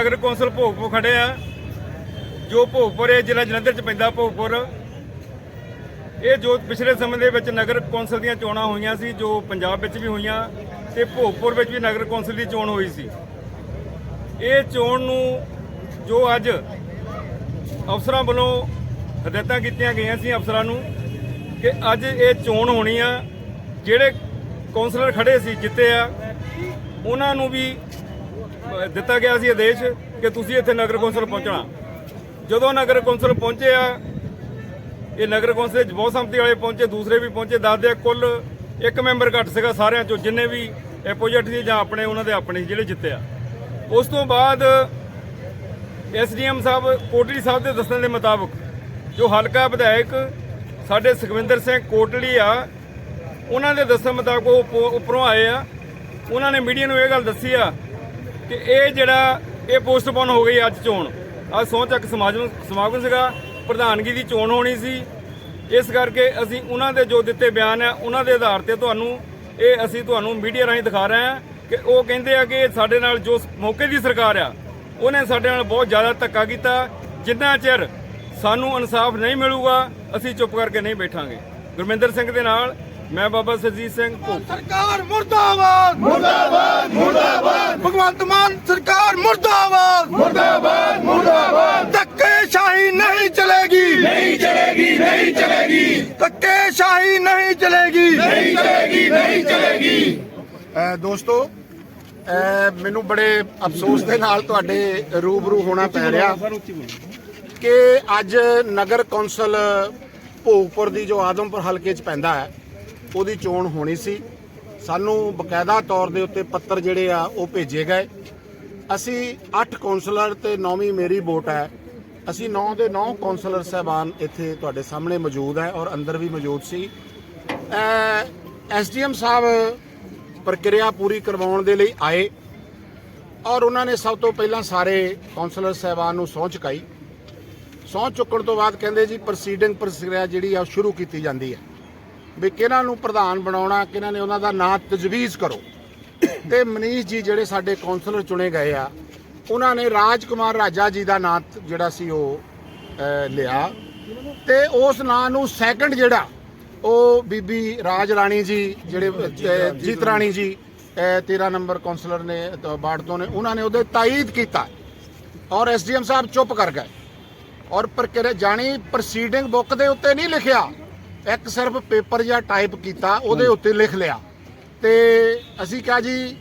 ਨਗਰ council Bhogpur ਖੜੇ ਆ। ਜੋ ਭੋਗਪੁਰ ਇਹ ਜ਼ਿਲ੍ਹਾ ਜਲੰਧਰ ਚ ਪੈਂਦਾ ਭੋਗਪੁਰ। ਇਹ ਜੋ ਪਿਛਲੇ ਸਮੇਂ ਦੇ ਵਿੱਚ ਨਗਰ ਕੌਂਸਲ ਦੀਆਂ ਚੋਣਾਂ ਹੋਈਆਂ ਸੀ, ਜੋ ਪੰਜਾਬ ਵਿੱਚ ਵੀ ਹੋਈਆਂ ਤੇ ਭੋਗਪੁਰ ਵਿੱਚ ਵੀ ਨਗਰ ਕੌਂਸਲ ਦੀ ਚੋਣ ਹੋਈ ਸੀ। ਇਹ ਚੋਣ ਨੂੰ ਜੋ ਅੱਜ ਅਫਸਰਾਂ ਵੱਲੋਂ ਹਦਾਇਤਾਂ ਕੀਤੀਆਂ ਗਈਆਂ ਸੀ ਅਫਸਰਾਂ ਨੂੰ ਕਿ ਅੱਜ ਇਹ ਚੋਣ ਹੋਣੀ ਆ। ਜਿਹੜੇ ਕੌਂਸਲਰ ਖੜੇ ਸੀ ਜਿੱਤੇ ਆ, ਉਹਨਾਂ ਨੂੰ ਵੀ ਦਿੱਤਾ ਗਿਆ ਸੀ ਆਦੇਸ਼ ਕਿ ਤੁਸੀਂ ਇੱਥੇ ਨਗਰ ਕੌਂਸਲ ਪਹੁੰਚਣਾ। ਜਦੋਂ ਨਗਰ ਕੌਂਸਲ ਪਹੁੰਚੇ ਆ, ਇਹ ਨਗਰ ਕੌਂਸਲ ਵਿੱਚ ਬਹੁਤ ਸੰਮਤੀ ਵਾਲੇ ਪਹੁੰਚੇ, ਦੂਸਰੇ ਵੀ ਪਹੁੰਚੇ, ਦੱਸਦੇ ਕੁੱਲ ਇੱਕ ਮੈਂਬਰ ਘੱਟ ਸੀਗਾ ਸਾਰਿਆਂ ਚੋਂ, ਜਿੰਨੇ ਵੀ ਆਪੋਜੀਟ ਸੀ ਜਾਂ ਆਪਣੇ, ਉਹਨਾਂ ਦੇ ਆਪਣੇ ਸੀ ਜਿਹੜੇ ਜਿੱਤੇ ਆ ਉਸ ਤੋਂ ਬਾਅਦ ਐਸਡੀਐਮ ਸਾਹਿਬ, ਕੋਟਲੀ ਸਾਹਿਬ ਦੇ ਦੱਸਣ ਦੇ ਮੁਤਾਬਕ ਜੋ ਹਲਕਾ ਵਿਧਾਇਕ ਸਾਡੇ ਸੁਖਵਿੰਦਰ ਸਿੰਘ ਕੋਟਲੀ ਆ, ਉਹਨਾਂ ਦੇ ਦੱਸਣ ਮੁਤਾਬਕ ਉਹ ਉੱਪਰੋਂ ਆਏ ਆ। ਉਹਨਾਂ ਨੇ ਮੀਡੀਆ ਨੂੰ ਇਹ ਗੱਲ ਦੱਸੀ ਆ ਕਿ ਇਹ ਜਿਹੜਾ ਇਹ ਪੋਸਟਪੋਨ ਹੋ ਗਈ ਅੱਜ ਚੋਣ। ਅੱਜ ਸਹੁੰ ਚੱਕ ਸਮਾਗਮ ਸਮਾਗਮ ਸੀਗਾ, ਪ੍ਰਧਾਨਗੀ ਦੀ ਚੋਣ ਹੋਣੀ ਸੀ। ਇਸ ਕਰਕੇ ਅਸੀਂ ਉਹਨਾਂ ਦੇ ਜੋ ਦਿੱਤੇ ਬਿਆਨ ਆ, ਉਹਨਾਂ ਦੇ ਆਧਾਰ ਤੇ ਤੁਹਾਨੂੰ ਇਹ ਅਸੀਂ ਤੁਹਾਨੂੰ ਮੀਡੀਆ ਰਾਹੀਂ ਦਿਖਾ ਰਹੇ ਹਾਂ ਕਿ ਉਹ ਕਹਿੰਦੇ ਆ ਕਿ ਸਾਡੇ ਨਾਲ ਜੋ ਮੌਕੇ ਦੀ ਸਰਕਾਰ ਆ, ਉਹਨੇ ਸਾਡੇ ਨਾਲ ਬਹੁਤ ਜ਼ਿਆਦਾ ਧੱਕਾ ਕੀਤਾ। ਜਿੰਨਾ ਚਿਰ ਸਾਨੂੰ ਇਨਸਾਫ ਨਹੀਂ ਮਿਲੂਗਾ, ਅਸੀਂ ਚੁੱਪ ਕਰਕੇ ਨਹੀਂ ਬੈਠਾਂਗੇ। ਗੁਰਮਿੰਦਰ ਸਿੰਘ ਦੇ ਨਾਲ ਮੈਂ ਬਾਬਾ ਸਰਜੀਤ ਸਿੰਘ ਭੋਗ ਸਰਕਾਰ ਮੁਰਦਾਬਾਦ। ਮੁਰਦਾਬਾਦ ਮੁਰਦਾਬਾਦ। ਭਗਵੰਤ ਮਾਨ ਸਰਕਾਰ ਮੁਰਦਾਬਾਦ। ਮੁਰਦਾਬਾਦ ਮੁਰਦਾਬਾਦ। ਧੱਕੇ ਸ਼ਾਹੀ ਨਹੀਂ ਚਲੇਗੀ। ਨਹੀਂ ਚਲੇਗੀ ਨਹੀਂ ਚਲੇਗੀ। ਧੱਕੇ ਸ਼ਾਹੀ ਨਹੀਂ ਚਲੇਗੀ। ਨਹੀਂ ਚਲੇਗੀ ਨਹੀਂ ਚਲੇਗੀ। ਦੋਸਤੋ ਮੈਨੂੰ ਬੜੇ ਅਫਸੋਸ ਦੇ ਨਾਲ ਤੁਹਾਡੇ ਰੂਬਰੂ ਹੋਣਾ ਪੈ ਰਿਹਾ ਕਿ ਅੱਜ ਨਗਰ ਕੌਂਸਲ ਭੋਗਪੁਰ ਦੀ ਜੋ ਆਦਮਪੁਰ ਹਲਕੇ 'ਚ ਪੈਂਦਾ ਹੈ ਉਹਦੀ ਚੋਣ ਹੋਣੀ ਸੀ। ਸਾਨੂੰ ਬਕਾਇਦਾ ਤੌਰ ਦੇ ਉੱਤੇ ਪੱਤਰ ਜਿਹੜੇ ਆ, ਉਹ ਭੇਜੇ ਗਏ। ਅਸੀਂ 8 ਕੌਂਸਲਰ ਤੇ 9ਵੀਂ ਮੇਰੀ ਵੋਟ ਹੈ। ਅਸੀਂ 9 ਦੇ 9 ਕੌਂਸਲਰ ਸਹਿਬਾਨ ਇੱਥੇ ਤੁਹਾਡੇ ਸਾਹਮਣੇ ਮੌਜੂਦ ਹੈ ਔਰ ਅੰਦਰ ਵੀ ਮੌਜੂਦ ਸੀ। ਐਸਡੀਐਮ ਸਾਹਿਬ ਪ੍ਰਕਿਰਿਆ ਪੂਰੀ ਕਰਵਾਉਣ ਦੇ ਲਈ ਆਏ ਔਰ ਉਹਨਾਂ ਨੇ ਸਭ ਤੋਂ ਪਹਿਲਾਂ ਸਾਰੇ ਕੌਂਸਲਰ ਸਹਿਬਾਨ ਨੂੰ ਸਹੁੰ ਚੁਕਾਈ। ਸਹੁੰ ਚੁੱਕਣ ਤੋਂ ਬਾਅਦ ਕਹਿੰਦੇ ਜੀ ਪ੍ਰੋਸੀਡਿੰਗ ਪ੍ਰਕਿਰਿਆ ਜਿਹੜੀ ਆ, ਉਹ ਸ਼ੁਰੂ ਕੀਤੀ ਜਾਂਦੀ ਹੈ। ਵੀ ਕਿਹਨਾਂ ਨੂੰ ਪ੍ਰਧਾਨ ਬਣਾਉਣਾ ਕਿਹਨਾਂ ਨੇ ਉਹਨਾਂ ਦਾ ਨਾਂ ਤਜਵੀਜ਼ ਕਰੋ। ਤੇ ਮਨੀਸ਼ ਜੀ ਜਿਹੜੇ ਸਾਡੇ ਕੌਂਸਲਰ ਚੁਣੇ ਗਏ ਆ ਉਹਨਾਂ ਨੇ ਰਾਜਕੁਮਾਰ ਰਾਜਾ ਜੀ ਦਾ ਨਾਂ ਜਿਹੜਾ ਸੀ ਉਹ ਲਿਆ। ਤੇ ਉਸ ਨਾਂ ਨੂੰ ਸੈਕੰਡ ਜਿਹੜਾ ਉਹ ਬੀਬੀ ਰਾਜ ਰਾਣੀ ਜੀ ਜਿਹੜੇ ਜੀਤ ਰਾਣੀ ਜੀ। ਅਹ, 13 ਨੰਬਰ ਕੌਂਸਲਰ ਨੇ ਬਾੜ ਤੋਂ ਨੇ ਉਹਨਾਂ ਨੇ ਉਹਦੇ ਤਾਇਦ ਕੀਤਾ। ਔਰ ਐਸਡੀਐਮ ਸਾਹਿਬ ਚੁੱਪ ਕਰ ਗਏ। ਔਰ ਪ੍ਰਕਿਰਿਆ ਜਾਣੀ ਪ੍ਰੋਸੀਡਿੰਗ ਬੁੱਕ ਦੇ ਉੱਤੇ ਨਹੀਂ ਲਿਖਿਆ। ਇੱਕ ਸਿਰਫ ਪੇਪਰ ਜਾਂ ਟਾਈਪ ਕੀਤਾ ਉਹਦੇ ਉੱਤੇ ਲਿਖ ਲਿਆ। ਤੇ ਅਸੀਂ ਕਿਹਾ ਜੀ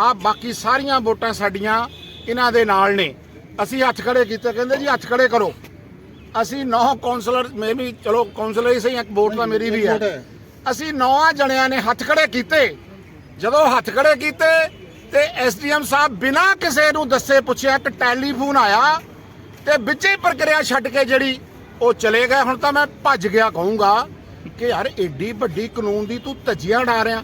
ਆ ਬਾਕੀ ਸਾਰੀਆਂ ਵੋਟਾਂ ਸਾਡੀਆਂ ਇਹਨਾਂ ਦੇ ਨਾਲ ਨੇ। ਅਸੀਂ ਹੱਥ ਖੜੇ ਕੀਤੇ ਕਹਿੰਦੇ ਜੀ ਹੱਥ ਖੜੇ ਕਰੋ। ਅਸੀਂ ਨੌ ਕਾਉਂਸਲਰ ਮੈਂ ਵੀ ਚਲੋ ਕਾਉਂਸਲਰ ਹੀ ਸਹੀ ਇੱਕ ਵੋਟ ਤਾਂ ਮੇਰੀ ਵੀ ਹੈ। ਅਸੀਂ ਨੌਆਂ ਜਣਿਆਂ ਨੇ ਹੱਥ ਖੜੇ ਕੀਤੇ। ਜਦੋਂ ਹੱਥ ਖੜੇ ਕੀਤੇ ਤੇ ਐਸਡੀਐਮ ਸਾਹਿਬ ਬਿਨਾਂ ਕਿਸੇ ਨੂੰ ਦੱਸੇ ਪੁੱਛਿਆ ਇੱਕ ਟੈਲੀਫੋਨ ਆਇਆ ਤੇ ਵਿੱਚੇ ਪ੍ਰਕਿਰਿਆ ਛੱਡ ਕੇ ਜਿਹੜੀ ਉਹ ਚਲੇ ਗਏ। ਹੁਣ ਤਾਂ ਮੈਂ ਭੱਜ ਗਿਆ ਕਹੂੰਗਾ ਕਿ ਯਾਰ ਏਡੀ ਵੱਡੀ ਕਾਨੂੰਨ ਦੀ ਤੂੰ ਧੱਜੀਆਂ ਡਾ ਰਿਹਾ।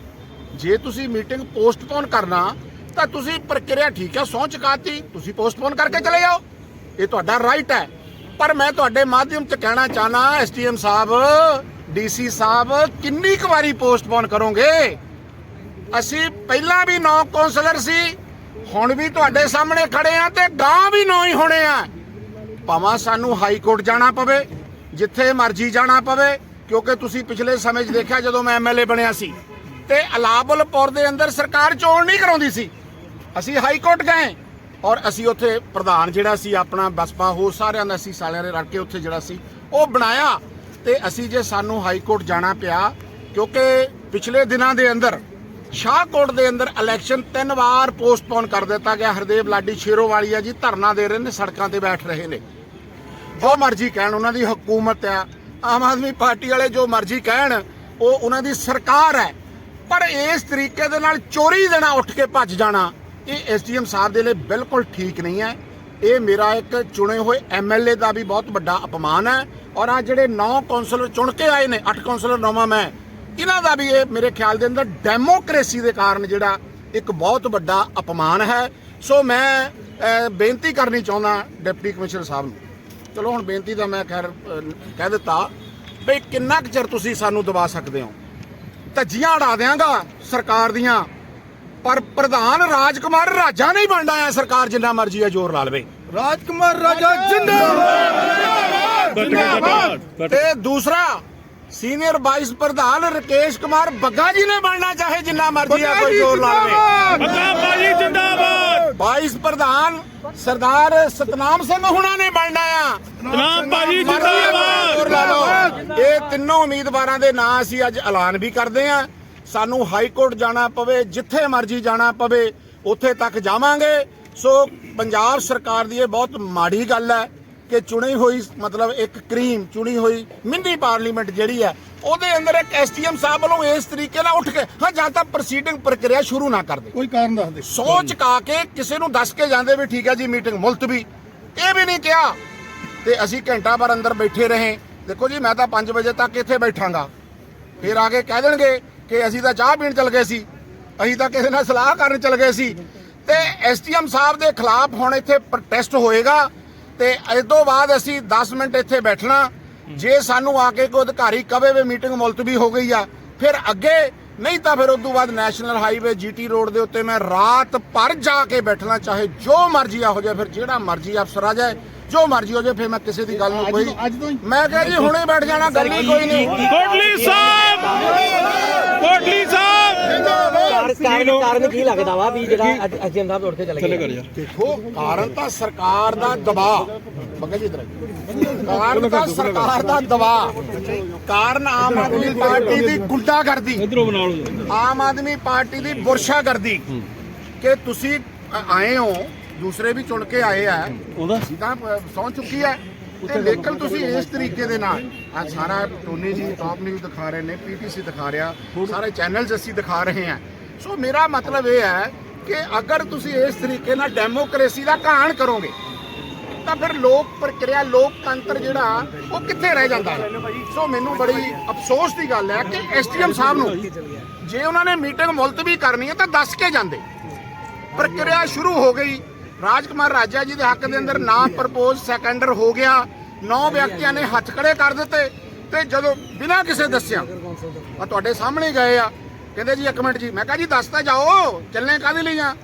ਜੇ ਤੁਸੀਂ ਮੀਟਿੰਗ ਪੋਸਟਪੋਨ ਕਰਨਾ, ਤਾਂ ਤੁਸੀਂ ਪ੍ਰਕਿਰਿਆ ਠੀਕ ਹੈ, ਸਹੁੰ ਚੁਕਾਤੀ। ਤੁਸੀਂ ਪੋਸਟਪੋਨ ਕਰਕੇ ਚਲੇ ਜਾਓ। ਇਹ ਤੁਹਾਡਾ ਰਾਈਟ ਹੈ। ਪਰ ਮੈਂ ਤੁਹਾਡੇ ਮਾਧਿਅਮ ਚ ਕਹਿਣਾ ਚਾਹਨਾ ਐਸਟੀਐਮ ਸਾਹਿਬ ਡੀਸੀ ਸਾਹਿਬ, ਕਿੰਨੀ ਕੁ ਵਾਰੀ ਪੋਸਟਪੋਨ ਕਰੋਗੇ? ਅਸੀਂ ਪਹਿਲਾਂ ਵੀ ਨੌ ਕੌਂਸਲਰ ਸੀ, ਹੁਣ ਵੀ ਤੁਹਾਡੇ ਸਾਹਮਣੇ ਖੜੇ ਆ ਤੇ ਗਾਂ ਵੀ ਨੌ ਹੀ ਹੋਣੇ ਆ। ਭਾਵੇਂ ਸਾਨੂੰ ਹਾਈ ਕੋਰਟ ਜਾਣਾ ਪਵੇ, ਜਿੱਥੇ ਮਰਜ਼ੀ ਜਾਣਾ ਪਵੇ, ਕਿਉਂਕਿ ਤੁਸੀਂ ਪਿਛਲੇ ਸਮੇਂ 'ਚ ਦੇਖਿਆ ਜਦੋਂ ਮੈਂ ਐਮਐਲਏ ਬਣਿਆ ਸੀ। ਤੇ ਅਲਾਬਲਪੁਰ ਦੇ ਅੰਦਰ ਸਰਕਾਰ ਚੋਣ ਨਹੀਂ ਕਰਾਉਂਦੀ ਸੀ। ਅਸੀਂ ਹਾਈ ਕੋਰਟ ਗਏ ਔਰ ਅਸੀਂ ਉੱਥੇ ਪ੍ਰਧਾਨ ਜਿਹੜਾ ਸੀ, ਆਪਣਾ ਬਸਪਾ, ਹੋਰ ਸਾਰਿਆਂ ਦਾ ਅਸੀਂ ਸਾਰਿਆਂ ਨੇ ਰਲ ਕੇ ਉੱਥੇ ਜਿਹੜਾ ਸੀ, ਉਹ ਬਣਾਇਆ। ਤੇ ਅਸੀਂ ਜੇ ਸਾਨੂੰ ਹਾਈ ਕੋਰਟ ਜਾਣਾ ਪਿਆ, ਕਿਉਂਕਿ ਪਿਛਲੇ ਦਿਨਾਂ ਦੇ ਅੰਦਰ ਸ਼ਾਹਕੋਟ ਦੇ ਅੰਦਰ ਇਲੈਕਸ਼ਨ ਤਿੰਨ ਵਾਰ ਪੋਸਟਪੋਨ ਕਰ ਦਿੱਤਾ ਗਿਆ। ਹਰਦੇਵ ਲਾਡੀ ਸ਼ੇਰੋਵਾਲੀਆ ਜੀ ਧਰਨਾ ਦੇ ਰਹੇ ਨੇ, ਸੜਕਾਂ ਤੇ ਬੈਠ ਰਹੇ ਨੇ। ਜੋ ਮਰਜ਼ੀ ਕਹਿਣ, ਉਹਨਾਂ ਦੀ ਹਕੂਮਤ ਆ ਆਮ ਆਦਮੀ ਪਾਰਟੀ ਵਾਲੇ ਜੋ ਮਰਜ਼ੀ ਕਹਿਣ, ਉਹ ਉਹਨਾਂ ਦੀ ਸਰਕਾਰ ਹੈ। ਪਰ ਇਸ ਤਰੀਕੇ ਦੇ ਨਾਲ ਚੋਰੀ ਦੇਣਾ ਉੱਠ ਕੇ ਭੱਜ ਜਾਣਾ, ਇਹ ਐਸਡੀਐਮ ਸਾਹਿਬ ਦੇ ਲਈ ਬਿਲਕੁਲ ਠੀਕ ਨਹੀਂ ਹੈ। ਇਹ ਮੇਰਾ ਇੱਕ ਚੁਣੇ ਹੋਏ ਐਮਐਲਏ ਦਾ ਵੀ ਬਹੁਤ ਵੱਡਾ ਅਪਮਾਨ ਹੈ। ਔਰ ਆ ਜਿਹੜੇ 9 ਕੌਂਸਲਰ ਚੁਣ ਕੇ ਆਏ ਨੇ 8 ਕੌਂਸਲਰ, ਨਵਾਂ ਮੈਂ, ਇਹਨਾਂ ਦਾ ਵੀ ਇਹ ਮੇਰੇ ਖਿਆਲ ਦੇ ਅੰਦਰ ਡੈਮੋਕ੍ਰੇਸੀ ਦੇ ਕਾਰਨ ਜਿਹੜਾ ਇੱਕ ਬਹੁਤ ਵੱਡਾ ਅਪਮਾਨ ਹੈ। ਸੋ ਮੈਂ ਬੇਨਤੀ ਕਰਨੀ ਚਾਹੁੰਦਾ ਡਿਪਟੀ ਕਮਿਸ਼ਨਰ ਸਾਹਿਬ ਨੂੰ। ਚਲੋ ਹੁਣ ਬੇਨਤੀ ਤਾਂ ਮੈਂ ਖੈਰ ਅਹ, ਕਹਿ ਦਿੱਤਾ ਬਈ ਕਿੰਨਾ ਕੁ ਚਿਰ ਤੁਸੀਂ ਸਾਨੂੰ ਦਬਾ ਸਕਦੇ ਹੋ? ਧੱਜੀਆਂ ਉਡਾ ਦਿਆਂਗਾ ਸਰਕਾਰ ਦੀਆਂ। ਪਰ ਪ੍ਰਧਾਨ ਰਾਜਕੁਮਾਰ ਰਾਜਾ ਨਹੀਂ ਬਣਨਾ ਆ ਸਰਕਾਰ ਜਿੰਨਾ ਮਰਜ਼ੀ ਆ ਜ਼ੋਰ ਲਾ ਲਵੇ। ਰਾਜਕੁਮਾਰ ਰਾਜਾ ਜਿੰਦਾਬਾਦ! ਤੇ ਦੂਸਰਾ ਸੀਨੀਅਰ ਵਾਈਸ ਪ੍ਰਧਾਨ ਰਕੇਸ਼ ਕੁਮਾਰ ਬੱਗਾ ਜੀ ਨੇ ਬਣਨਾ ਚਾਹੇ ਜਿੰਨਾ ਮਰਜ਼ੀ ਆ ਕੋਈ ਜ਼ੋਰ ਲਾ ਲਵੇ। ਬਾਜੀ ਜਿੰਦਾਬਾਦ! ਵਾਈਸ ਪ੍ਰਧਾਨ ਸਰਦਾਰ ਸਤਨਾਮ ਸਿੰਘ ਹੁਣਾਂ ਨੇ ਬਣਨਾ ਆ। ਤਨਾਮ ਬਾਜੀ ਜ਼ੋਰ ਲਾ ਲਓ। ਇਹ ਤਿੰਨੋਂ ਉਮੀਦਵਾਰਾਂ ਦੇ ਨਾਂ ਅਸੀਂ ਅੱਜ ਐਲਾਨ ਵੀ ਕਰਦੇ ਆ ਸਾਨੂੰ ਹਾਈ ਕੋਰਟ ਜਾਣਾ ਪਵੇ ਜਿੱਥੇ ਮਰਜ਼ੀ ਜਾਣਾ ਪਵੇ ਉੱਥੇ ਤੱਕ ਜਾਵਾਂਗੇ। ਸੋ ਪੰਜਾਬ ਸਰਕਾਰ ਦੀ ਇਹ ਬਹੁਤ ਮਾੜੀ ਗੱਲ ਹੈ। ਕਿ ਚੁਣੀ ਹੋਈ ਮਤਲਬ ਇੱਕ ਕਰੀਮ ਚੁਣੀ ਹੋਈ ਮਿੰਨੀ ਪਾਰਲੀਮੈਂਟ ਜਿਹੜੀ ਹੈ ਉਹਦੇ ਅੰਦਰ ਇੱਕ ਐਸਟੀਐਮ ਸਾਹਿਬ ਵੱਲੋਂ ਇਸ ਤਰੀਕੇ ਨਾਲ ਉੱਠ ਕੇ ਹਾਂ ਜਾਂ ਤਾਂ ਪ੍ਰੋਸੀਡਿੰਗ ਪ੍ਰਕਿਰਿਆ ਸ਼ੁਰੂ ਨਾ ਕਰ ਦੇ। ਕੋਈ ਕਾਰਨ ਦੱਸ ਦੇ। ਸੋਚ ਕਾ ਕੇ ਕਿਸੇ ਨੂੰ ਦੱਸ ਕੇ ਜਾਂਦੇ ਵੀ ਠੀਕ ਹੈ ਜੀ ਮੀਟਿੰਗ ਮੁਲਤਵੀ। ਇਹ ਵੀ ਨਹੀਂ ਕਿਹਾ। ਤੇ ਅਸੀਂ ਘੰਟਾ ਭਰ ਅੰਦਰ ਬੈਠੇ ਰਹੇ। ਦੇਖੋ ਜੀ ਮੈਂ ਤਾਂ 5 ਵਜੇ ਤੱਕ ਇੱਥੇ ਬੈਠਾਂਗਾ। ਫਿਰ ਆ ਕੇ ਕਹਿ ਦੇਣਗੇ ਕਿ ਅਸੀਂ ਤਾਂ ਚਾਹ ਪੀਣ ਚਲ ਗਏ ਸੀ। ਅਸੀਂ ਤਾਂ ਕਿਸੇ ਨਾਲ ਸਲਾਹ ਕਰਨ ਚਲ ਗਏ ਸੀ। ਤੇ ਐਸਟੀਐਮ ਸਾਹਿਬ ਦੇ ਖਿਲਾਫ ਹੁਣ ਇੱਥੇ ਪ੍ਰੋਟੈਸਟ ਹੋਏਗਾ। ਤੇ ਇਸ ਤੋਂ ਬਾਅਦ ਅਸੀਂ 10 ਮਿੰਟ ਇੱਥੇ ਬੈਠਣਾ। ਜੇ ਸਾਨੂੰ ਆ ਕੇ ਕੋਈ ਅਧਿਕਾਰੀ ਕਵੇ ਵੀ ਮੀਟਿੰਗ ਮੁਲਤਵੀ ਹੋ ਗਈ ਆ ਫਿਰ ਅੱਗੇ ਨਹੀਂ ਤਾਂ ਫਿਰ ਉਸ ਤੋਂ ਬਾਅਦ ਨੈਸ਼ਨਲ ਹਾਈਵੇ ਜੀਟੀ ਰੋਡ ਦੇ ਉੱਤੇ ਮੈਂ ਰਾਤ ਭਰ ਜਾ ਕੇ ਬੈਠਣਾ ਚਾਹੇ ਜੋ ਮਰਜ਼ੀ ਆ ਹੋ ਜਾਏ ਫਿਰ ਜਿਹੜਾ ਮਰਜ਼ੀ ਅਫਸਰ ਆ ਜਾਏ ਜੋ ਮਰਜ਼ੀ ਹੋ ਜਾਏ ਫਿਰ ਮੈਂ ਕਿਸੇ ਦੀ ਗੱਲ ਨੂੰ ਅੱਜ ਕੋਈ ਅੱਜ? ਮੈਂ ਕਿਹਾ ਜੀ ਹੁਣੇ ਬੈਠ ਜਾਣਾ ਗੱਲ ਹੀ ਕੋਈ ਨਹੀਂ ਕੋਟਲੀ ਸਾਹਿਬ! ਕੋਟਲੀ ਸਾਹਿਬ! ਕਾਰ- ਕਾਰਨ ਕਾਰਨ ਕੀ ਲੱਗਦਾ ਵਾ ਵੀ ਜਿਹੜਾ ਅੱਜ ਅਜੀਮ ਸਾਹਿਬ ਉੱਠ ਕੇ ਚਲੇ ਗਏ ਦੇਖੋ ਕਾਰਨ ਤਾਂ ਸਰਕਾਰ ਦਾ ਦਬਾਅ। ਬੱਗਾ ਜੀ ਇਧਰ ਕਾਰਨ ਤਾਂ ਸਰਕਾਰ ਦਾ ਦਬਾਅ। ਕਾਰਨ ਆਮ ਆਦਮੀ ਪਾਰਟੀ ਦੀ ਗੁੰਡਾਗਰਦੀ। ਇਧਰੋਂ ਬਣਾ ਲਓ ਆਮ ਆਦਮੀ ਪਾਰਟੀ ਦੀ ਬੁਰਸ਼ਾਗਰਦੀ। ਕਿ ਤੁਸੀਂ ਅ- ਆਏ ਹੋ ਦੂਸਰੇ ਵੀ ਚੁਣ ਕੇ ਆਏ ਆ। ਉਹਦਾ? ਤਾਂ ਸੌ ਚੁੱਕੀ ਹੈ। ਤੇ ਲੇਕਿਨ ਤੁਸੀਂ ਇਸ ਤਰੀਕੇ ਦੇ ਨਾਲ ਆ ਸਾਰਾ ਟੋਨੀ ਜੀ ਟਾਪ ਨਿਊਜ਼ ਦਿਖਾ ਰਹੇ ਨੇ ਪੀਟੀਸੀ ਦਿਖਾ ਰਿਹਾ ਸਾਰੇ ਚੈਨਲਸ ਅਸੀਂ ਦਿਖਾ ਰਹੇ ਹਾਂ। ਸੋ ਮੇਰਾ ਮਤਲਬ ਇਹ ਹੈ ਕਿ ਅਗਰ ਤੁਸੀਂ ਇਸ ਤਰੀਕੇ ਨਾਲ ਡੈਮੋਕ੍ਰੇਸੀ ਦਾ ਘਾਣ ਕਰੋਗੇ ਤਾਂ ਫਿਰ ਲੋਕ ਪ੍ਰਕਿਰਿਆ ਲੋਕਤੰਤਰ ਜਿਹੜਾ ਉਹ ਕਿੱਥੇ ਰਹਿ ਜਾਂਦਾ ਹੈ? ਸੋ ਮੈਨੂੰ ਬੜੀ ਅਫਸੋਸ ਦੀ ਗੱਲ ਹੈ ਕਿ ਐਸਟੀਐਮ ਸਾਹਿਬ ਨੂੰ ਜੇ ਉਹਨਾਂ ਨੇ ਮੀਟਿੰਗ ਮੁਲਤਵੀ ਕਰਨੀ ਹੈ ਤਾਂ ਦੱਸ ਕੇ ਜਾਂਦੇ। ਪ੍ਰਕਿਰਿਆ ਸ਼ੁਰੂ ਹੋ ਗਈ ਰਾਜਕੁਮਾਰ ਰਾਜਾ ਜੀ ਦੇ ਹੱਕ ਦੇ ਅੰਦਰ ਨਾ ਪ੍ਰਪੋਜ਼ ਸੈਕੰਡਰ ਹੋ ਗਿਆ। ਨੌ ਵਿਅਕਤੀਆਂ ਨੇ ਹੱਥ ਖੜੇ ਕਰ ਦਿੱਤੇ ਤੇ ਜਦੋਂ ਬਿਨਾਂ ਕਿਸੇ ਦੱਸਿਆ ਆ ਤੁਹਾਡੇ ਸਾਹਮਣੇ ਗਏ ਆ। ਕਹਿੰਦੇ ਜੀ, ਇੱਕ ਮਿੰਟ ਜੀ, ਮੈਂ ਕਿਹਾ ਜੀ, ਦੱਸ ਤਾਂ ਜਾਓ, ਚੱਲੇ ਕਾਹਦੇ ਲਈ ਆ?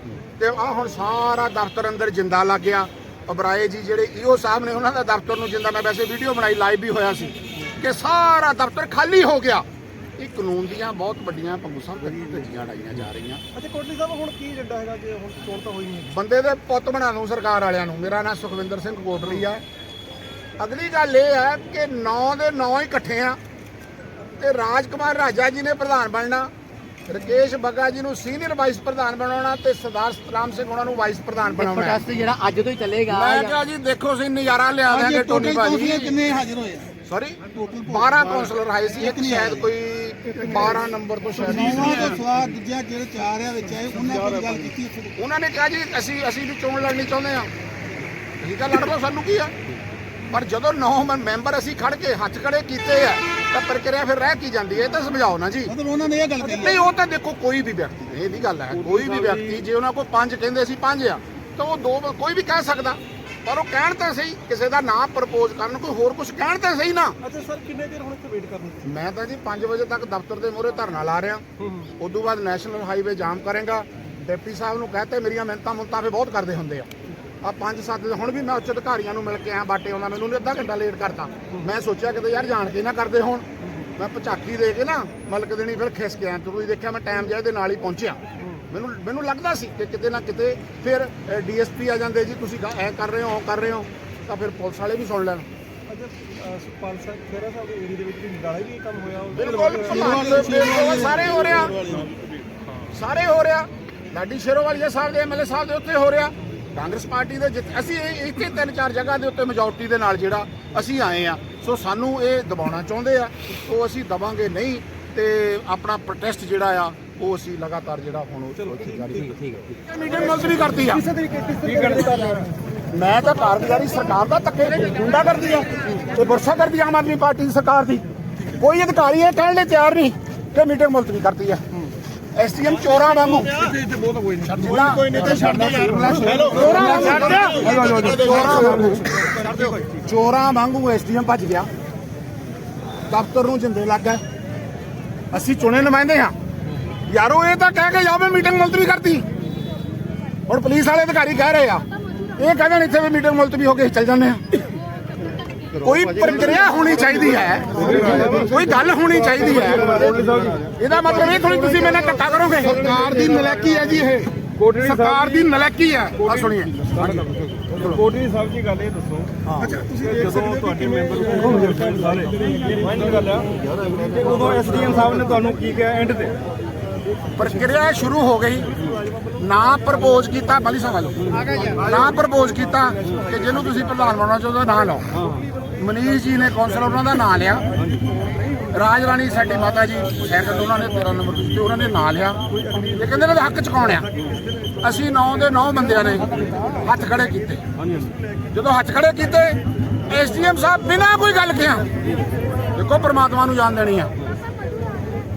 ਤੇ ਆ ਹੁਣ ਸਾਰਾ ਦਫ਼ਤਰ ਅੰਦਰ ਜਿੰਦਾ ਲੱਗ ਗਿਆ। ਅਬਰਾਏ ਜੀ ਜਿਹੜੇ ਈਓ ਸਾਹਿਬ ਨੇ, ਉਹਨਾਂ ਦਾ ਦਫ਼ਤਰ ਨੂੰ ਜਿੰਦਾ, ਮੈਂ ਵੈਸੇ ਵੀਡੀਓ ਬਣਾਈ ਲਾਈਵ ਵੀ ਹੋਇਆ ਸੀ ਕਿ ਸਾਰਾ ਦਫ਼ਤਰ ਖਾਲੀ ਹੋ ਗਿਆ। ਇਹ ਕਾਨੂੰਨ ਦੀਆਂ ਬਹੁਤ ਵੱਡੀਆਂ ਪੰਗੂਸਾਂ ਧੱਜੀਆਂ ਡਾਈਆਂ ਜਾ ਰਹੀਆਂ। ਅੱਛਾ ਕੋਟਲੀ ਸਾਹਿਬ ਹੁਣ ਕੀ ਏਜੰਡਾ ਹੈਗਾ ਜੇ ਹੁਣ ਚੋਣ ਤਾਂ ਹੋਈ ਨਹੀਂ ਬੰਦੇ ਦੇ ਪੁੱਤ ਬਣਾ ਨੂੰ ਸਰਕਾਰ ਵਾਲਿਆਂ ਨੂੰ। ਮੇਰਾ ਨਾਮ ਸੁਖਵਿੰਦਰ ਸਿੰਘ ਕੋਟਲੀ ਆ। ਅਗਲੀ ਗੱਲ ਇਹ ਹੈ ਕਿ 9 ਦੇ 9 ਹੀ ਇਕੱਠੇ ਆ ਤੇ ਰਾਜਕੁਮਾਰ ਰਾਜਾ ਜੀ ਨੇ ਪ੍ਰਧਾਨ ਬਣਨਾ ਰਕੇਸ਼ ਬੱਗਾ ਜੀ ਨੂੰ ਸੀਨੀਅਰ ਵਾਈਸ ਪ੍ਰਧਾਨ ਬਣਾਉਣਾ ਤੇ ਸਰਦਾਰ ਸਤਨਾਮ ਸਿੰਘ ਉਹਨਾਂ ਨੂੰ ਵਾਈਸ ਪ੍ਰਧਾਨ ਬਣਾਉਣਾ ਹੈ। ਪ੍ਰੋਟੈਸਟ ਜਿਹੜਾ ਅੱਜ ਤੋਂ ਹੀ ਚੱਲੇਗਾ। ਮੈਂ ਕਿਹਾ ਜੀ ਦੇਖੋ ਅਸੀਂ ਨਜ਼ਾਰਾ ਲਿਆ ਦਿਆਂਗੇ ਟੋਨੀ ਭਾਜੀ। ਕੌਂਸਲਰ ਕਿੰਨੇ ਹਾਜ਼ਰ ਹੋਏ ਆ? ਸੌਰੀ ਟੋਟਲ 12 ਕਾਉਂਸਲਰ ਆਏ ਸੀ ਇੱਕ ਸ਼ਾਇਦ ਕੋਈ 12 ਨੰਬਰ ਤੋਂ ਸ਼ਾਇਦ ਨੌਵਾਂ ਤੋਂ ਸਵਾਦ ਦੂਜਾ ਜਿਹੜੇ ਚਾਰ ਆ ਵਿੱਚ ਆਏ ਉਹਨਾਂ ਕੋਲ ਗੱਲ ਕੀਤੀ ਉੱਥੇ ਉਹਨਾਂ ਨੇ ਕਿਹਾ ਜੀ ਅਸੀਂ ਅਸੀਂ ਵੀ ਚੋਣ ਲੜਨੀ ਚਾਹੁੰਦੇ ਆ ਅਸੀਂ ਤਾਂ ਲੜ ਲਓ ਸਾਨੂੰ ਕੀ ਆ? ਪਰ ਜਦੋਂ ਨੌ ਮੈਂਬਰ ਅਸੀਂ ਖੜ ਕੇ ਹੱਥ ਖੜੇ ਕੀਤੇ ਆ ਤਾਂ ਪ੍ਰਕਿਰਿਆ ਫਿਰ ਰਹਿ ਕੀ ਜਾਂਦੀ ਹੈ? ਇਹ ਤਾਂ ਸਮਝਾਓ ਨਾ ਜੀ। ਮਤਲਬ ਉਹਨਾਂ ਨੇ ਇਹ ਗੱਲ ਕਹੀ ਨਹੀਂ ਉਹ ਤਾਂ ਦੇਖੋ ਕੋਈ ਵੀ ਵਿਅਕਤੀ ਇਹ ਵੀ ਗੱਲ ਹੈ। ਕੋਈ ਵੀ ਵਿਅਕਤੀ ਜੇ ਉਹਨਾਂ ਕੋਲ ਪੰਜ ਕਹਿੰਦੇ ਸੀ ਪੰਜ ਆ ਤਾਂ ਉਹ ਦੋ ਕੋਈ ਵੀ ਕਹਿ ਸਕਦਾ। ਪਰ ਉਹ ਕਹਿਣ ਤਾਂ ਸਹੀ ਕਿਸੇ ਦਾ ਨਾਮ ਪ੍ਰਪੋਜ਼ ਕਰਨ ਕੋਈ ਹੋਰ ਕੁਝ ਕਹਿਣ ਤਾਂ ਸਹੀ ਨਾ। ਅੱਛਾ ਸਰ ਕਿੰਨੇ ਦਿਨ ਹੁਣ ਇੱਥੇ ਵੇਟ ਕਰਨੀ ਮੈਂ ਤਾਂ ਜੀ 5 ਵਜੇ ਤੱਕ ਦਫ਼ਤਰ ਦੇ ਮੂਹਰੇ ਧਰਨਾ ਲਾ ਰਿਹਾ। ਉਸ ਤੋਂ ਬਾਅਦ ਨੈਸ਼ਨਲ ਹਾਈਵੇ ਜਾਮ ਕਰਾਂਗਾ। ਡਿਪਟੀ ਸਾਹਿਬ ਨੂੰ ਕਹਤੇ ਮੇਰੀਆਂ ਮਿਹਨਤਾਂ ਮੁਲਤਾਂ ਫੇ ਬਹੁਤ ਕਰਦੇ ਹੁੰਦੇ ਆ। ਆ 5-7 ਹੁਣ ਵੀ ਮੈਂ ਉੱਚ ਅਧਿਕਾਰੀਆਂ ਨੂੰ ਮਿਲ ਕੇ ਆਇਆ ਬਾਟੇ ਉਹਨਾਂ ਮੈਨੂੰ ਅੱਧਾ ਘੰਟਾ ਲੇਟ ਕਰਤਾ। ਮੈਂ ਸੋਚਿਆ ਕਿਤੇ ਯਾਰ ਜਾਣ ਕੇ ਨਾ ਕਰਦੇ ਹੋਣ। ਮੈਂ ਪਚਾਕੀ ਦੇ ਕੇ ਨਾ ਮਲਕ ਦੇਣੀ ਫਿਰ ਖਿਸ ਤੇ ਤੁਸੀਂ ਦੇਖਿਆ ਮੈਂ ਟਾਈਮ ਜਿਹਾ ਦੇ ਨਾਲ ਹੀ ਪਹੁੰਚਿਆ। ਮੈਨੂੰ ਮੈਨੂੰ ਲੱਗਦਾ ਸੀ ਕਿ ਕਿਤੇ ਨਾ ਕਿਤੇ ਫਿਰ ਡੀਐਸਪੀ ਆ ਜਾਂਦੇ ਜੀ ਤੁਸੀਂ ਐ ਕਰ ਰਹੇ ਹੋ ਉਹ ਕਰ ਰਹੇ ਹੋ ਤਾਂ ਫਿਰ ਪੁਲਿਸ ਵਾਲੇ ਵੀ ਸੁਣ ਲੈਣ। ਅੱਛਾ ਸੁਪਾਲ ਸਾਹਿਬ ਖੇਰਾ ਸਾਹਿਬ ਦੇ ਏਰੀਆ ਦੇ ਵਿੱਚ ਵੀ ਨਾਲੇ ਵੀ ਇਹ ਕੰਮ ਹੋਇਆ ਉਹ ਬਿਲਕੁਲ ਭਲਵਾਨ ਬਿਲਕੁਲ ਸਾਰੇ ਹੋ ਰਿਹਾ। ਸਾਰੇ ਹੋ ਰਿਹਾ। ਲਾਡੀ ਸ਼ੇਰੋਵਾਲੀਆ ਸਾਹਿਬ ਦੇ ਐਮਐਲਏ ਸਾਹਿਬ ਦੇ ਉੱਤੇ ਹੋ ਰਿਹਾ। ਕਾਂਗਰਸ ਪਾਰਟੀ ਦੇ ਜਿੱਥੇ ਅਸੀਂ ਇੱਥੇ ਤਿੰਨ ਚਾਰ ਜਗ੍ਹਾ ਦੇ ਉੱਤੇ ਮੈਜੋਰਟੀ ਦੇ ਨਾਲ ਜਿਹੜਾ ਅਸੀਂ ਆਏ ਆ ਸੋ ਸਾਨੂੰ ਇਹ ਦਬਾਉਣਾ ਚਾਹੁੰਦੇ ਆ। ਉਹ ਅਸੀਂ ਦਵਾਂਗੇ ਨਹੀਂ ਤੇ ਆਪਣਾ ਪ੍ਰੋਟੈਸਟ ਜਿਹੜਾ ਆ ਉਹ ਅਸੀਂ ਲਗਾਤਾਰ ਜਿਹੜਾ ਹੁਣ ਉਹ ਉੱਥੇ ਜਾਰੀ ਠੀਕ ਹੈ ਠੀਕ ਮੀਟਿੰਗ ਮੁਲਤਵੀ ਕਰਤੀ ਆ। ਕਿਸੇ ਤਰੀਕੇ ਕਿਸ ਤਰੀਕੇ ਕਰ ਰਹੇ ਮੈਂ ਤਾਂ ਕਾਰਗੁਜ਼ਾਰੀ ਸਰਕਾਰ ਦਾ ਧੱਕੇ ਗੁੰਡਾ ਕਰਦੀ ਆ। ਤੇ ਵਰਸ਼ਾ ਕਰਦੀ ਆ ਆਮ ਆਦਮੀ ਪਾਰਟੀ ਦੀ ਸਰਕਾਰ ਦੀ। ਕੋਈ ਅਧਿਕਾਰੀ ਇਹ ਕਹਿਣ ਲਈ ਤਿਆਰ ਨਹੀਂ ਕਿ ਮੀਟਿੰਗ ਮੁਲਤਵੀ ਕਰਤੀ ਆ। ਐਸਟੀਐਮ ਚੋਰਾਂ ਵਾਂਗੂ। ਚੋਰਾਂ ਕੋਈ ਨਹੀਂ ਤੇ ਛੱਡ ਚੋਰਾਂ ਵਾਂਗੂ। ਚੋਰਾਂ ਵਾਂਗੂ। ਐਸਟੀਐਮ ਭੱਜ ਗਿਆ। ਦਫ਼ਤਰ ਨੂੰ ਜਿੰਦੇ ਲੱਗ ਗਏ। ਅਸੀਂ ਚੁਣੇ ਨੁਮਾਇੰਦੇ ਹਾਂ। ਯਾਰੋ ਇਹ ਤਾਂ ਕਹਿ ਕੇ ਜਾਵੇ ਮੀਟਿੰਗ ਮੁਲਤਵੀ ਕਰਤੀ। ਹੁਣ ਪੁਲਿਸ ਵਾਲੇ ਅਧਿਕਾਰੀ ਕਹਿ ਰਹੇ ਆ ਇਹ ਕਹਿੰਦੇ ਨੇ ਇੱਥੇ ਵੀ ਮੀਟਿੰਗ ਮੁਲਤਵੀ ਹੋ ਕੇ ਚੱਲ ਜਾਂਦੇ ਆ ਕੋਈ ਪ੍ਰਕਿਰਿਆ ਹੋਣੀ ਚਾਹੀਦੀ ਹੈ ਕੋਈ ਗੱਲ ਹੋਣੀ ਚਾਹੀਦੀ ਹੈ ਇਹਦਾ ਮਤਲਬ ਇਹ ਥੋੜੀ ਤੁਸੀਂ ਮੇਰੇ ਨਾਲ ਧੱਕਾ ਕਰੋਗੇ। ਸਰਕਾਰ ਦੀ ਨਲਾਇਕੀ ਹੈ ਜੀ ਇਹ। ਸਰਕਾਰ ਦੀ ਨਲਾਇਕੀ ਹੈ। ਆ ਸੁਣੀਏ। ਕੋਟਲੀ ਸਾਹਿਬ ਜੀ ਗੱਲ ਇਹ ਦੱਸੋ। ਅੱਛਾ ਤੁਸੀਂ ਤੁਹਾਡੇ ਮੈਂਬਰ ਸਾਰੇ। ਗੱਲ ਆ। ਉਦੋਂ ਐਸਡੀਐਮ ਸਾਹਿਬ ਨੇ ਤੁਹਾਨੂੰ ਕੀ ਕਿਹਾ ਐਂਡ ਤੇ? ਪ੍ਰਕਿਰਿਆ ਸ਼ੁਰੂ ਹੋ ਗਈ। ਨਾ ਪ੍ਰਪੋਜ਼ ਕੀਤਾ, ਬਾਲੀ ਸਾਹਿਬ ਲਓ। ਨਾ ਪ੍ਰਪੋਜ਼ ਕੀਤਾ ਕਿ ਜਿਹਨੂੰ ਤੁਸੀਂ ਪ੍ਰਧਾਨ ਬਣਾਉਣਾ ਚਾਹੁੰਦੇ ਹੋ, ਨਾਂ ਲਓ। ਮਨੀਸ਼ ਜੀ ਨੇ ਕੌਂਸਲਰ ਉਹਨਾਂ ਦਾ ਨਾਂ ਲਿਆ। ਰਾਜ ਰਾਣੀ ਸਾਡੀ ਮਾਤਾ ਜੀ ਸੈਕੰਡ ਉਹਨਾਂ ਨੇ 13 ਨੰਬਰ ਤੇ ਉਹਨਾਂ ਨੇ ਨਾਂ ਲਿਆ। ਇਹ ਕਹਿੰਦੇ ਨੇ ਹੱਕ ਚੁਕਾਉਣ ਕੌਣ ਆ। ਅਸੀਂ 9 ਦੇ 9 ਬੰਦਿਆਂ ਨੇ ਹੱਥ ਖੜੇ ਕੀਤੇ। ਜਦੋਂ ਹੱਥ ਖੜੇ ਕੀਤੇ, ਐਸਡੀਐਮ ਸਾਹਿਬ ਬਿਨਾਂ ਕੋਈ ਗੱਲ ਕਿਹਾ। ਦੇਖੋ, ਪ੍ਰਮਾਤਮਾ ਨੂੰ ਜਾਣ ਦੇਣੀ ਆ।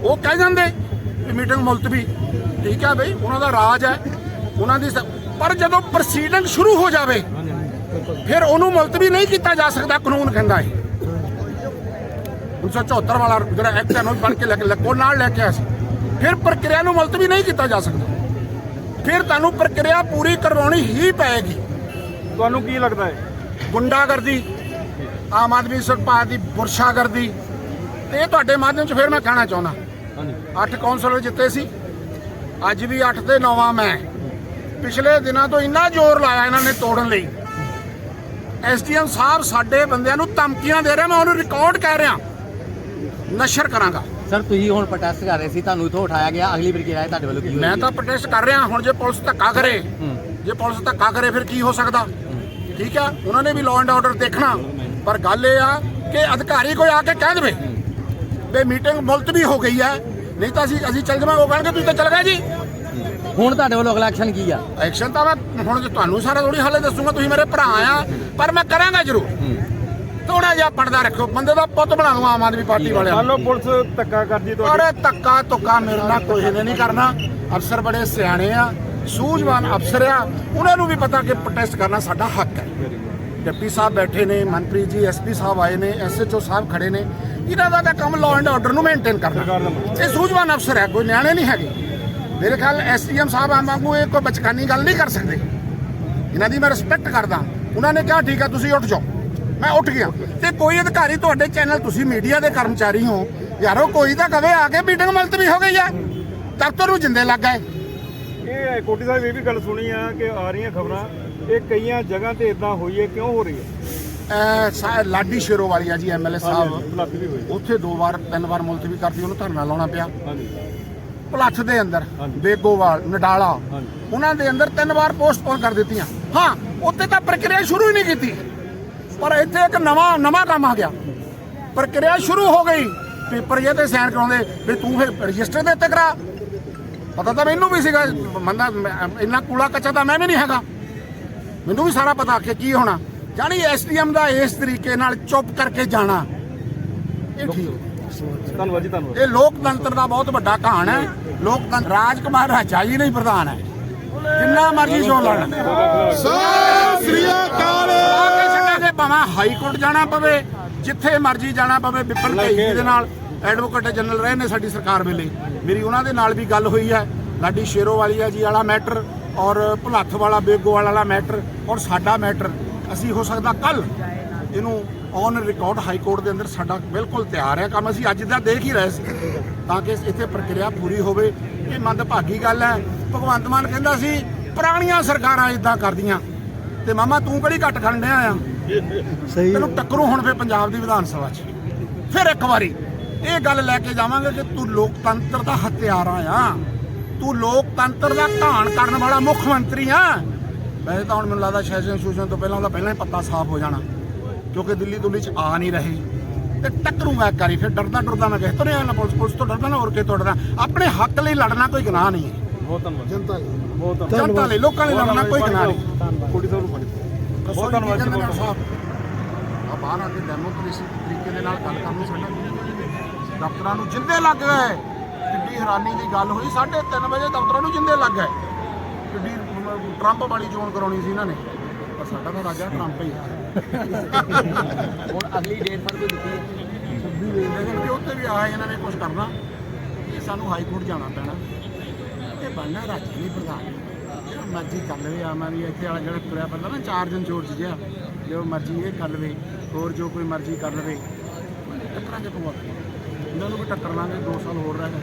ਉਹ ਕਹਿ ਜਾਂਦੇ ਮੀਟਿੰਗ ਮੁਲਤਵੀ। ਠੀਕ ਹੈ ਬਈ ਉਹਨਾਂ ਦਾ ਰਾਜ ਹੈ ਉਹਨਾਂ ਦੀ ਪਰ ਜਦੋਂ ਪ੍ਰੋਸੀਡਿੰਗ ਸ਼ੁਰੂ ਹੋ ਜਾਵੇ ਫਿਰ ਉਹਨੂੰ ਮੁਲਤਵੀ ਨਹੀਂ ਕੀਤਾ ਜਾ ਸਕਦਾ ਕਾਨੂੰਨ ਕਹਿੰਦਾ ਹੈ 1974 ਵਾਲਾ ਜਿਹੜਾ ਐਕਟ ਹੈ ਨੂੰ ਬਣ ਕੇ ਲੈ ਕੇ ਲੱਗੋ ਨਾਲ ਲੈ ਕੇ ਆਇਆ ਸੀ। ਫਿਰ ਪ੍ਰਕਿਰਿਆ ਨੂੰ ਮੁਲਤਵੀ ਨਹੀਂ ਕੀਤਾ ਜਾ ਸਕਦਾ। ਫਿਰ ਤੁਹਾਨੂੰ ਪ੍ਰਕਿਰਿਆ ਪੂਰੀ ਕਰਵਾਉਣੀ ਹੀ ਪਏਗੀ। ਤੁਹਾਨੂੰ ਕੀ ਲੱਗਦਾ ਹੈ? ਗੁੰਡਾਗਰਦੀ ਆਮ ਆਦਮੀ ਸਰਕਾਰ ਦੀ ਬੁਰਸ਼ਾਗਰਦੀ ਤੇ ਇਹ ਤੁਹਾਡੇ ਮਾਧਿਅਮ ਚ ਫਿਰ ਮੈਂ ਕਹਿਣਾ ਚਾਹੁੰਦਾ। ਅੱਠ ਕੌਂਸਲਰ ਜਿੱਤੇ ਸੀ। ਅੱਜ ਵੀ 8 ਤੇ 9ਵਾਂ ਮੈਂ। ਪਿਛਲੇ ਦਿਨਾਂ ਤੋਂ ਇੰਨਾ ਜ਼ੋਰ ਲਾਇਆ ਇਹਨਾਂ ਨੇ ਤੋੜਨ ਲਈ। ਐਸਡੀਐਮ ਸਾਹਿਬ ਸਾਡੇ ਬੰਦਿਆਂ ਨੂੰ ਧਮਕੀਆਂ ਦੇ ਰਿਹਾ ਮੈਂ ਉਹਨੂੰ ਰਿਕਾਰਡ ਕਹਿ ਰਿਹਾ। ਨਸ਼ਰ ਕਰਾਂਗਾ। ਸਰ ਤੁਸੀਂ ਹੁਣ ਪ੍ਰੋਟੈਸਟ ਕਰ ਰਹੇ ਸੀ ਤੁਹਾਨੂੰ ਇਥੋਂ ਉਠਾਇਆ ਗਿਆ ਅਗਲੀ ਪ੍ਰਕਿਰਿਆ ਤੁਹਾਡੇ ਵੱਲੋਂ ਕੀ ਮੈਂ ਤਾਂ ਪ੍ਰੋਟੈਸਟ ਕਰ ਰਿਹਾ ਹੁਣ ਜੇ ਪੁਲਿਸ ਧੱਕਾ ਕਰੇ ਜੇ ਪੁਲਿਸ ਧੱਕਾ ਕਰੇ ਫਿਰ ਕੀ ਹੋ ਸਕਦਾ? ਠੀਕ ਆ ਉਹਨਾਂ ਨੇ ਵੀ ਲਾਅ ਐਂਡ ਆਰਡਰ ਦੇਖਣਾ। ਪਰ ਗੱਲ ਇਹ ਆ ਕਿ ਅਧਿਕਾਰੀ ਕੋਈ ਆ ਕੇ ਕਹਿ ਦੇਵੇ। ਵੀ ਮੀਟਿੰਗ ਮੁਲਤਵੀ ਹੋ ਗਈ ਹੈ। ਨਹੀਂ ਤਾਂ ਅਸੀਂ ਅਸੀਂ ਚੱਲ ਜਾਵਾਂਗੇ ਉਹ ਕਹਿਣਗੇ ਤੁਸੀਂ ਤਾਂ ਚੱਲ ਗਏ ਜੀ। ਹੁਣ ਤੁਹਾਡੇ ਵੱਲੋਂ ਅਗਲਾ ਐਕਸ਼ਨ ਕੀ ਆ? ਐਕਸ਼ਨ ਤਾਂ ਮੈਂ ਹੁਣ ਤੁਹਾਨੂੰ ਸਾਰਾ ਥੋੜੀ ਹਾਲੇ ਦੱਸੂਗਾ ਤੁਸੀਂ ਮੇਰੇ ਭਰਾ ਆ ਪਰ ਮੈਂ ਕਰਾਂਗਾ ਜ਼ਰੂਰ। ਥੋੜਾ ਜਿਹਾ ਪੜਦਾ ਰੱਖੋ ਬੰਦੇ ਦਾ ਪੁੱਤ ਬਣਾ ਦੂੰ ਆਮ ਆਦਮੀ ਪਾਰਟੀ ਵਾਲਿਆਂ ਨੂੰ ਮੰਨ ਲਓ ਪੁਲਿਸ ਧੱਕਾ ਕਰਦੀ ਤੁਹਾਡੀ। ਅਰੇ ਧੱਕਾ ਧੁੱਕਾ ਮੇਰੇ ਨਾਲ ਕੋਈ ਨੇ ਨਹੀਂ ਕਰਨਾ। ਅਫਸਰ ਬੜੇ ਸਿਆਣੇ ਆ ਸੂਝਵਾਨ ਅਫਸਰ ਆ। ਉਹਨਾਂ ਨੂੰ ਵੀ ਪਤਾ ਕਿ ਪ੍ਰੋਟੈਸਟ ਕਰਨਾ ਸਾਡਾ ਹੱਕ ਹੈ। ਡਿਪਟੀ ਸਾਹਿਬ ਬੈਠੇ ਨੇ ਮਨਪ੍ਰੀਤ ਜੀ ਐਸਪੀ ਸਾਹਿਬ ਆਏ ਨੇ ਐਸਐਚਓ ਸਾਹਿਬ ਖੜੇ ਨੇ। ਇਹਨਾਂ ਦਾ ਤਾਂ ਕੰਮ ਲਾਅ ਐਂਡ ਆਰਡਰ ਨੂੰ ਮੇਨਟੇਨ ਕਰਨਾ। ਇਹ ਸੂਝਵਾਨ ਅਫਸਰ ਹੈ ਕੋਈ ਨਿਆਣੇ ਨਹੀਂ ਹੈਗੇ। ਮੇਰੇ ਖਿਆਲ ਐਸਡੀਐਮ ਸਾਹਿਬ ਆ ਵਾਂਗੂ ਇਹ ਕੋਈ ਬਚਕਾਨੀ ਗੱਲ ਨਹੀਂ ਕਰ ਸਕਦੇ। ਇਹਨਾਂ ਦੀ ਮੈਂ ਰਿਸਪੈਕਟ ਕਰਦਾ। ਉਹਨਾਂ ਨੇ ਕਿਹਾ ਠੀਕ ਹੈ ਤੁਸੀਂ ਉੱਠ ਜਾਓ। ਮੈਂ ਉੱਠ ਗਿਆ। ਤੇ ਕੋਈ ਅਧਿਕਾਰੀ ਤੁਹਾਡੇ ਚੈਨਲ ਤੁਸੀਂ ਮੀਡੀਆ ਦੇ ਕਰਮਚਾਰੀ ਹੋ। ਯਾਰੋ ਕੋਈ ਤਾਂ ਕਵੇ ਆ ਕੇ ਮੀਟਿੰਗ ਮੁਲਤਵੀ ਹੋ ਗਈ ਹੈ। ਦਫ਼ਤਰ ਨੂੰ ਜਿੰਦੇ ਲੱਗ ਗਏ। ਇਹ ਕੋਟੀ ਸਾਹਿਬ ਇਹ ਵੀ ਗੱਲ ਸੁਣੀ ਆ ਕਿ ਆ ਰਹੀਆਂ ਖਬਰਾਂ ਇਹ ਕਈਆਂ ਜਗ੍ਹਾ ਤੇ ਇਦਾਂ ਹੋਈ ਹੈ ਕਿਉਂ ਹੋ ਰਹੀ ਹੈ? ਲਾਡੀ ਸ਼ੇਰੋ ਵਾਲੀਆ ਜੀ ਐਮਐਲਏ ਸਾਹਿਬ। ਉੱਥੇ ਦੋ ਵਾਰ ਤਿੰਨ ਵਾਰ ਮੁਲਤਵੀ ਕਰਦੀ ਉਹਨੂੰ ਧਰਨਾ ਲਾਉਣਾ ਪਿਆ। ਹਾਂਜੀ। ਭਲੱਥ ਦੇ ਅੰਦਰ। ਬੇਗੋਵਾਲ ਨਡਾਲਾ। ਉਹਨਾਂ ਦੇ ਅੰਦਰ ਤਿੰਨ ਵਾਰ ਪੋਸਟਪੋਨ ਕਰ ਦਿੱਤੀਆਂ। ਹਾਂ ਉੱਥੇ ਤਾਂ ਪ੍ਰਕਿਰਿਆ ਸ਼ੁਰੂ ਹੀ ਨਹੀਂ ਕੀਤੀ। ਪਰ ਇੱਥੇ ਇੱਕ ਨਵਾਂ ਨਵਾਂ ਕੰਮ ਆ ਗਿਆ। ਪ੍ਰਕਿਰਿਆ ਸ਼ੁਰੂ ਹੋ ਗਈ। ਪੇਪਰ ਜੇ ਤੇ ਸਾਈਨ ਕਰਾਉਂਦੇ ਵੀ ਤੂੰ ਫਿਰ ਰਜਿਸਟਰ ਦੇ ਉੱਤੇ ਕਰਾ। ਪਤਾ ਤਾਂ ਮੈਨੂੰ ਵੀ ਸੀਗਾ ਮੰਦਾ ਇੰਨਾ ਕੂੜਾ ਕੱਚਾ ਤਾਂ ਮੈਂ ਵੀ ਨਹੀਂ ਹੈਗਾ। ਮੈਨੂੰ ਵੀ ਸਾਰਾ ਪਤਾ ਕਿ ਕੀ ਹੋਣਾ। ਜਾਨੀ ਐਸਡੀਐਮ ਦਾ ਇਸ ਤਰੀਕੇ ਨਾਲ ਚੁੱਪ ਕਰਕੇ ਜਾਣਾ। ਇਹ ਠੀਕ। ਧੰਨਵਾਦ ਜੀ ਧੰਨਵਾਦ। ਇਹ ਲੋਕਤੰਤਰ ਦਾ ਬਹੁਤ ਵੱਡਾ ਕਹਾਣ ਹੈ। ਲੋਕਤੰਤਰ ਰਾਜਕੁਮਾਰ ਰਾਜਾ ਜੀ ਨਹੀਂ ਪ੍ਰਧਾਨ ਹੈ। ਜਿੰਨਾ ਮਰਜ਼ੀ ਚੋਣ ਲੜਨ ਸਤਿ ਸ੍ਰੀ ਅਕਾਲ। ਭਾਵੇਂ ਹਾਈ ਕੋਰਟ ਜਾਣਾ ਪਵੇ ਜਿੱਥੇ ਮਰਜ਼ੀ ਜਾਣਾ ਪਵੇ ਵਿਪਨ ਭਾਈ ਜੀ ਦੇ ਨਾਲ ਐਡਵੋਕੇਟ ਜਨਰਲ ਰਹੇ ਨੇ ਸਾਡੀ ਸਰਕਾਰ ਵੇਲੇ। ਮੇਰੀ ਉਹਨਾਂ ਦੇ ਨਾਲ ਵੀ ਗੱਲ ਹੋਈ ਹੈ। ਲਾਡੀ ਸ਼ੇਰੋ ਵਾਲੀਆ ਜੀ ਵਾਲਾ ਮੈਟਰ ਔਰ ਭੁਲੱਥ ਵਾਲਾ ਬੇਗੋਵਾਲ ਵਾਲਾ ਮੈਟਰ ਔਰ ਸਾਡਾ ਮੈਟਰ ਅਸੀਂ ਹੋ ਸਕਦਾ ਕੱਲ ਇਹਨੂੰ ਔਨ ਰਿਕਾਰਡ ਹਾਈ ਕੋਰਟ ਦੇ ਅੰਦਰ ਸਾਡਾ ਬਿਲਕੁਲ ਤਿਆਰ ਹੈ ਕੰਮ। ਅਸੀਂ ਅੱਜ ਦਾ ਦੇਖ ਹੀ ਰਹੇ ਸੀ ਤਾਂ ਕਿ ਇੱਥੇ ਪ੍ਰਕਿਰਿਆ ਪੂਰੀ ਹੋਵੇ। ਇਹ ਮੰਦਭਾਗੀ ਗੱਲ ਹੈ। ਭਗਵੰਤ ਮਾਨ ਕਹਿੰਦਾ ਸੀ ਪੁਰਾਣੀਆਂ ਸਰਕਾਰਾਂ ਇਦਾਂ ਕਰਦੀਆਂ। ਤੇ ਮਾਮਾ ਤੂੰ ਕਿਹੜੀ ਘੱਟ ਕਰਨ ਡਿਆ ਆ? ਸਹੀ। ਤੈਨੂੰ ਟੱਕਰੂ ਹੁਣ ਫੇ ਪੰਜਾਬ ਦੀ ਵਿਧਾਨ ਸਭਾ 'ਚ। ਫਿਰ ਇੱਕ ਵਾਰੀ ਇਹ ਗੱਲ ਲੈ ਕੇ ਜਾਵਾਂਗੇ ਕਿ ਤੂੰ ਲੋਕਤੰਤਰ ਦਾ ਹਥਿਆਰਾ ਆ। ਤੂੰ ਲੋਕਤੰਤਰ ਦਾ ਘਾਣ ਕਰਨ ਵਾਲਾ ਮੁੱਖ ਮੰਤਰੀ ਆ। ਵੈਸੇ ਤਾਂ ਹੁਣ ਮੈਨੂੰ ਲੱਗਦਾ ਸੈਸ਼ਨ ਸੂਸ਼ਨ ਤੋਂ ਪਹਿਲਾਂ ਉਹਦਾ ਪਹਿਲਾਂ ਹੀ ਪੱਤਾ ਸਾਫ਼ ਹੋ ਜਾਣਾ ਕਿਉਂਕਿ ਦਿੱਲੀ ਦੁੱਲੀ 'ਚ ਆ ਨਹੀਂ ਰਹੇ। ਤੇ ਟੱਕਰੂਗਾ ਇੱਕ ਵਾਰੀ ਫਿਰ ਡਰਦਾ ਡਰਦਾ ਮੈਂ ਕਿਸੇ ਤੋਂ ਨਹੀਂ ਆਣਾ ਪੁਲਿਸ ਪੁਲਿਸ ਤੋਂ ਡਰਦਾ ਨਾ ਹੋਰ ਕਿਤੇ ਤੋਂ ਡਰਦਾ ਆਪਣੇ ਹੱਕ ਲਈ ਲੜਨਾ ਕੋਈ ਗੁਨਾਹ ਨਹੀਂ ਹੈ। ਬਹੁਤ ਧੰਨਵਾਦ। ਜਨਤਾ ਲਈ। ਬਹੁਤ ਧੰਨਵਾਦ। ਜਨਤਾ ਲਈ ਲੋਕਾਂ ਲਈ ਲੜਨਾ ਕੋਈ ਗੁਨਾਹ ਨਹੀਂ। ਕੋਟੀ ਸਾਹਿਬ ਨੂੰ ਫੜ। ਬਹੁਤ ਕੀ ਧੰਨਵਾਦ ਜੀ ਨੇ ਬਹੁਤ ਆ ਬਾਹਰ ਆ ਕੇ ਡੈਮੋਕ੍ਰੇਸੀ ਤਰੀਕੇ ਦੇ ਨਾਲ ਗੱਲ ਕਰਨੀ ਸਾਡਾ। ਦਫ਼ਤਰਾਂ ਨੂੰ ਜਿੰਦੇ ਲੱਗ ਗਏ। ਕਿੱਡੀ ਹੈਰਾਨੀ ਦੀ ਗੱਲ ਹੋਈ 3:30 ਵਜੇ ਦਫ਼ਤਰਾਂ ਨੂੰ ਜਿੰਦੇ ਲੱਗ ਗਏ। ਟਰੰਪ ਵਾਲੀ ਚੋਣ ਕਰਾਉਣੀ ਸੀ ਇਹਨਾਂ ਨੇ। ਪਰ ਸਾਡਾ ਤਾਂ ਰਾਜਾ ਟਰੰਪ ਹੀ ਆ। ਹੁਣ ਅਗਲੀ ਡੇਟ ਸਰ ਕੋਈ ਦਿੱਤੀ ਹੈ? ਕਿ ਉੱਤੇ ਵੀ ਆ ਇਹਨਾਂ ਨੇ ਕੁਝ ਕਰਨਾ। ਇਹ ਸਾਨੂੰ ਹਾਈ ਕੋਰਟ ਜਾਣਾ ਪੈਣਾ। ਤੇ ਬਣਨਾ ਰਾਜੇ ਨਹੀਂ ਪ੍ਰਧਾਨ। ਜਿਹੜਾ ਮਰਜ਼ੀ ਕਰ ਲਵੇ ਆਮਾ ਵੀ ਇੱਥੇ ਵਾਲਾ ਜਿਹੜਾ ਤੁਰਿਆ ਫਿਰਦਾ ਨਾ ਚਾਰ ਦਿਨ ਚੋਰ ਜਿਹਾ ਜੋ ਮਰਜ਼ੀ ਇਹ ਕਰ ਲਵੇ ਹੋਰ ਜੋ ਕੋਈ ਮਰਜ਼ੀ ਕਰ ਲਵੇ। ਟੱਕਰਾਂ ਚ ਪਵਾ ਇਹਨਾਂ ਨੂੰ ਵੀ ਟੱਕਰ ਲਾਂਗੇ 2 ਸਾਲ ਹੋਰ ਰਹਿ ਗਏ।